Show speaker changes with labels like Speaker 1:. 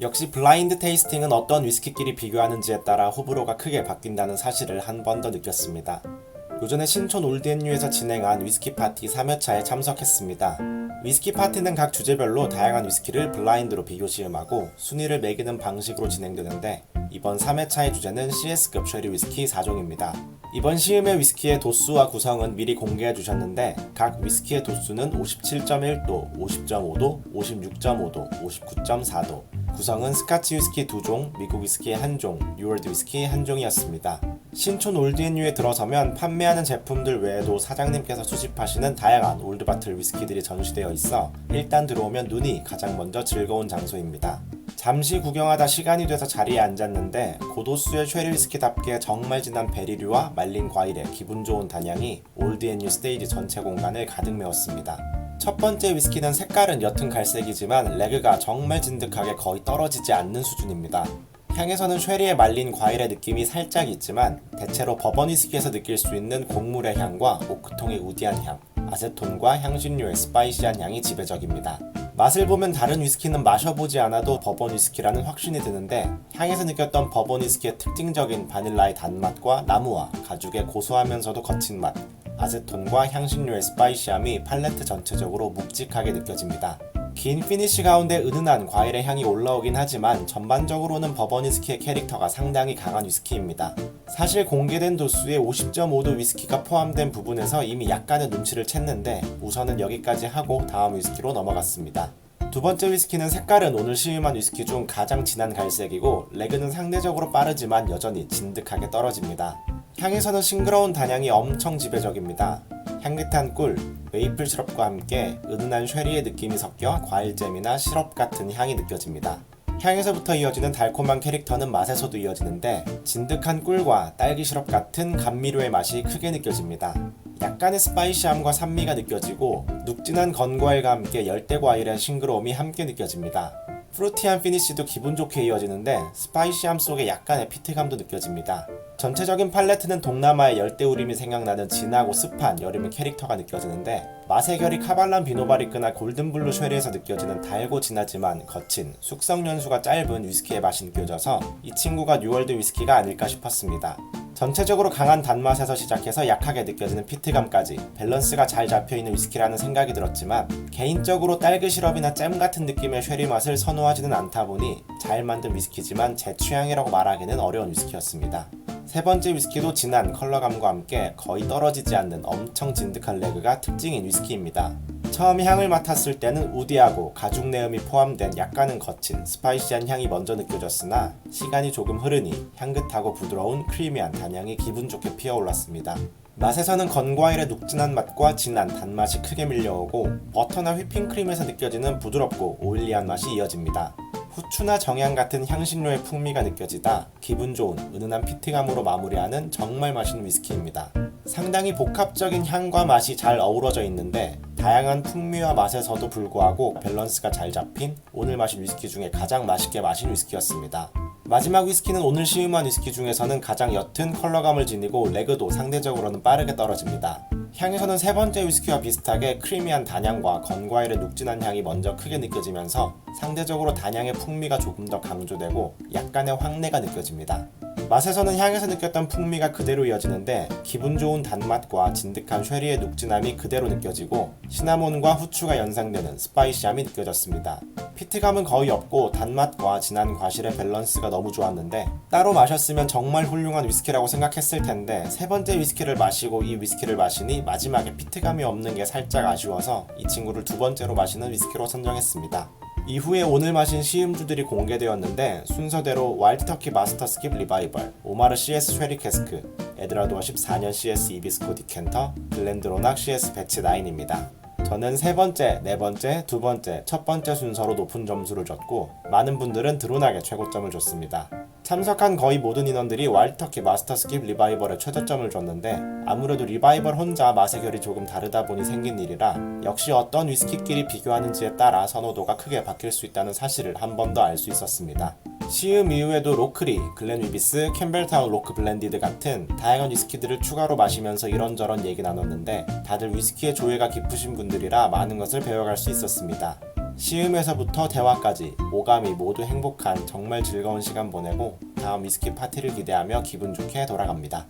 Speaker 1: 역시 블라인드 테이스팅은 어떤 위스키끼리 비교하는지에 따라 호불호가 크게 바뀐다는 사실을 한 번 더 느꼈습니다. 요전에 신촌 올드앤뉴에서 진행한 위스키 파티 3회차에 참석했습니다. 위스키 파티는 각 주제별로 다양한 위스키를 블라인드로 비교 시음하고 순위를 매기는 방식으로 진행되는데 이번 3회차의 주제는 CS급 쉐리 위스키 4종입니다. 이번 시음의 위스키의 도수와 구성은 미리 공개해 주셨는데 각 위스키의 도수는 57.1도, 50.5도, 56.5도, 59.4도 구성은 스카치 위스키 2종, 미국 위스키 1종, 뉴월드 위스키 1종이었습니다. 신촌 올드앤뉴에 들어서면 판매하는 제품들 외에도 사장님께서 수집하시는 다양한 올드바틀 위스키들이 전시되어 있어 일단 들어오면 눈이 가장 먼저 즐거운 장소입니다. 잠시 구경하다 시간이 돼서 자리에 앉았는데 고도수의 쉐리 위스키답게 정말 진한 베리류와 말린 과일의 기분 좋은 단향이 올드앤뉴 스테이지 전체 공간을 가득 메웠습니다. 첫 번째 위스키는 색깔은 옅은 갈색이지만 레그가 정말 진득하게 거의 떨어지지 않는 수준입니다. 향에서는 쉐리의 말린 과일의 느낌이 살짝 있지만 대체로 버번 위스키에서 느낄 수 있는 곡물의 향과 오크통의 우디한 향, 아세톤과 향신료의 스파이시한 향이 지배적입니다. 맛을 보면 다른 위스키는 마셔보지 않아도 버번 위스키라는 확신이 드는데 향에서 느꼈던 버번 위스키의 특징적인 바닐라의 단맛과 나무와 가죽의 고소하면서도 거친 맛, 아세톤과 향신료의 스파이시함이 팔레트 전체적으로 묵직하게 느껴집니다. 긴 피니쉬 가운데 은은한 과일의 향이 올라오긴 하지만 전반적으로는 버번 위스키의 캐릭터가 상당히 강한 위스키입니다. 사실 공개된 도수의 50.5도 위스키가 포함된 부분에서 이미 약간의 눈치를 챘는데 우선은 여기까지 하고 다음 위스키로 넘어갔습니다. 두 번째 위스키는 색깔은 오늘 시음한 위스키 중 가장 진한 갈색이고 레그는 상대적으로 빠르지만 여전히 진득하게 떨어집니다. 향에서는 싱그러운 단향이 엄청 지배적입니다. 향긋한 꿀, 메이플 시럽과 함께 은은한 쉐리의 느낌이 섞여 과일잼이나 시럽 같은 향이 느껴집니다. 향에서부터 이어지는 달콤한 캐릭터는 맛에서도 이어지는데 진득한 꿀과 딸기 시럽 같은 감미료의 맛이 크게 느껴집니다. 약간의 스파이시함과 산미가 느껴지고 눅진한 건과일과 함께 열대 과일의 싱그러움이 함께 느껴집니다. 프루티한 피니쉬도 기분 좋게 이어지는데 스파이시함 속에 약간의 피트감도 느껴집니다. 전체적인 팔레트는 동남아의 열대우림이 생각나는 진하고 습한 여름의 캐릭터가 느껴지는데 맛의 결이 카발란 비노바리크나 골든블루 쉐리에서 느껴지는 달고 진하지만 거친 숙성 연수가 짧은 위스키의 맛이 느껴져서 이 친구가 뉴월드 위스키가 아닐까 싶었습니다. 전체적으로 강한 단맛에서 시작해서 약하게 느껴지는 피트감까지 밸런스가 잘 잡혀있는 위스키라는 생각이 들었지만 개인적으로 딸기 시럽이나 잼 같은 느낌의 쉐리 맛을 선호하지는 않다 보니 잘 만든 위스키지만 제 취향이라고 말하기는 어려운 위스키였습니다. 세 번째 위스키도 진한 컬러감과 함께 거의 떨어지지 않는 엄청 진득한 레그가 특징인 위스키입니다. 처음 향을 맡았을 때는 우디하고 가죽 내음이 포함된 약간은 거친 스파이시한 향이 먼저 느껴졌으나 시간이 조금 흐르니 향긋하고 부드러운 크리미한 단향이 기분 좋게 피어올랐습니다. 맛에서는 건과일의 눅진한 맛과 진한 단맛이 크게 밀려오고 버터나 휘핑크림에서 느껴지는 부드럽고 오일리한 맛이 이어집니다. 후추나 정향 같은 향신료의 풍미가 느껴지다 기분 좋은 은은한 피트감으로 마무리하는 정말 맛있는 위스키입니다. 상당히 복합적인 향과 맛이 잘 어우러져 있는데 다양한 풍미와 맛에서도 불구하고 밸런스가 잘 잡힌 오늘 마신 위스키 중에 가장 맛있게 마신 위스키였습니다. 마지막 위스키는 오늘 시음한 위스키 중에서는 가장 옅은 컬러감을 지니고 레그도 상대적으로는 빠르게 떨어집니다. 향에서는 세 번째 위스키와 비슷하게 크리미한 단향과 건과일의 눅진한 향이 먼저 크게 느껴지면서 상대적으로 단향의 풍미가 조금 더 강조되고 약간의 황내가 느껴집니다. 맛에서는 향에서 느꼈던 풍미가 그대로 이어지는데 기분 좋은 단맛과 진득한 쉐리의 눅진함이 그대로 느껴지고 시나몬과 후추가 연상되는 스파이시함이 느껴졌습니다. 피트감은 거의 없고 단맛과 진한 과실의 밸런스가 너무 좋았는데 따로 마셨으면 정말 훌륭한 위스키라고 생각했을 텐데 세 번째 위스키를 마시고 이 위스키를 마시니 마지막에 피트감이 없는 게 살짝 아쉬워서 이 친구를 두 번째로 마시는 위스키로 선정했습니다. 이후에 오늘 마신 시음주들이 공개되었는데 순서대로 와일드 터키 마스터 스킵 리바이벌, 오마르 CS 쉐리 캐스크, 에드라도어 14년 CS 이비스코 디켄터, 글렌드로낙 CS 배치 9입니다. 저는 세 번째, 네 번째, 두 번째, 첫 번째 순서로 높은 점수를 줬고 많은 분들은 드론하게 최고점을 줬습니다. 참석한 거의 모든 인원들이 와일드터키 마스터 스킵 리바이벌에 최저점을 줬는데 아무래도 리바이벌 혼자 맛의 결이 조금 다르다 보니 생긴 일이라 역시 어떤 위스키끼리 비교하는지에 따라 선호도가 크게 바뀔 수 있다는 사실을 한 번 더 알 수 있었습니다. 시음 이후에도 로크리, 글렌 위비스, 캠벨타운 로크 블렌디드 같은 다양한 위스키들을 추가로 마시면서 이런저런 얘기 나눴는데 다들 위스키의 조예가 깊으신 분들이라 많은 것을 배워갈 수 있었습니다. 시음에서부터 대화까지 오감이 모두 행복한 정말 즐거운 시간 보내고 다음 위스키 파티를 기대하며 기분 좋게 돌아갑니다.